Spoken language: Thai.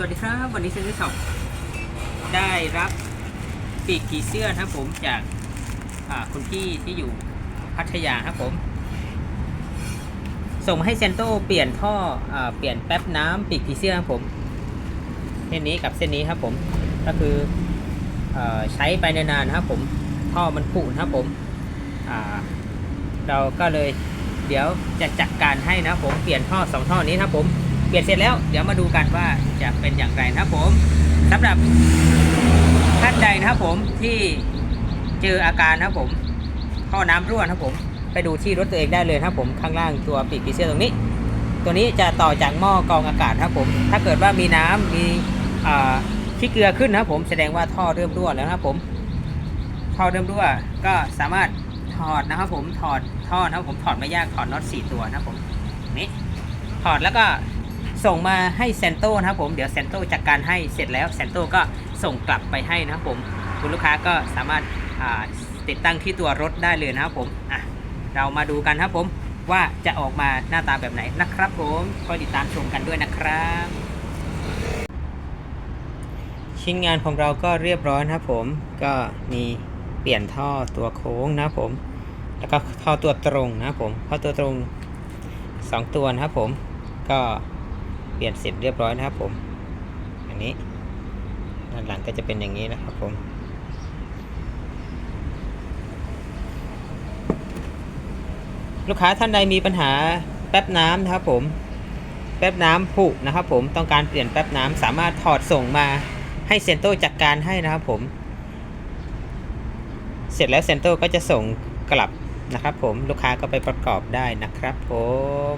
สวัสดีครับ วันนี้เซนเต์ช็อปได้รับปีกผีเสื้อนะครับผมจากคุณพี่ที่อยู่พัทยาครับผม ส่งมาให้เซนโตเปลี่ยนท่ออเปลี่ยนแป๊บน้ำปีกผีเสื้อครับผมเส้นนี้กับเส้นนี้ครับผมก็คืออใช้ไปนานๆนะครับผมท่อมันผุนะครับผมเราก็เลยเดี๋ยวจะจัดการให้นะครับผมเปลี่ยนท่อสองท่อนี้นะครับผม เปลี่ยนเสร็จแล้วเดี๋ยวมาดูกันว่าจะเป็นอย่างไรนะครับผมสำหรับท่านใดนะครับผมที่เจออาการนะครับผมท่อน้ำรั่วนะครับผมไปดูที่รถตัวเองได้เลยนะครับผมข้างล่างตัวปีกผีเสื้อตรงนี้ ตัวนี้จะต่อจากหม้อกรองอากาศนะครับผม ถ้าเกิดว่ามีน้ำมีขี้เกลือขึ้นนะครับผมแสดงว่าท่อเริ่มรั่วแล้วนะครับผมท่อเริ่มรั่วก็สามารถถอดนะครับผมถอดท่อนะครับผมถอดไม่ยากถอดน็อตสี่ตัวนะครับผมนี่ถอดแล้วก็ ส่งมาให้เซนโตนะครับผมเดี๋ยวเซนโต้จัดการให้เสร็จแล้วเซนโต้ก็ส่งกลับไปให้นะครับผมคุณลูกค้าก็สามารถาติดตั้งที่ตัวรถได้เลยนะครับผมอะเรามาดูกันครับผมว่าจะออกมาหน้าตาแบบไหนนะครับผมคอยติดตามชมกันด้วยนะครับ ชิ้นงานของเราก็เรียบร้อยนะครับผมก็มีเปลี่ยนท่อตัวโค้งนะครับผม แล้วก็ท่อตัวตรงนะครับผมท่อตัวตรงสองตัวนะครับผมก็ เปลี่ยนเสร็จเรียบร้อยนะครับผมอันนี้ด้านหลังก็จะเป็นอย่างนี้นะครับผมลูกค้าท่านใดมีปัญหาแป๊บน้ำนะครับผมแป๊บน้ำผุนะครับผมต้องการเปลี่ยนแป๊บน้ำสามารถถอดส่งมาให้เซนโตจัดการให้นะครับผม เสร็จแล้วเซนโตก็จะส่งกลับนะครับผมลูกค้าก็ไปประกอบได้นะครับผม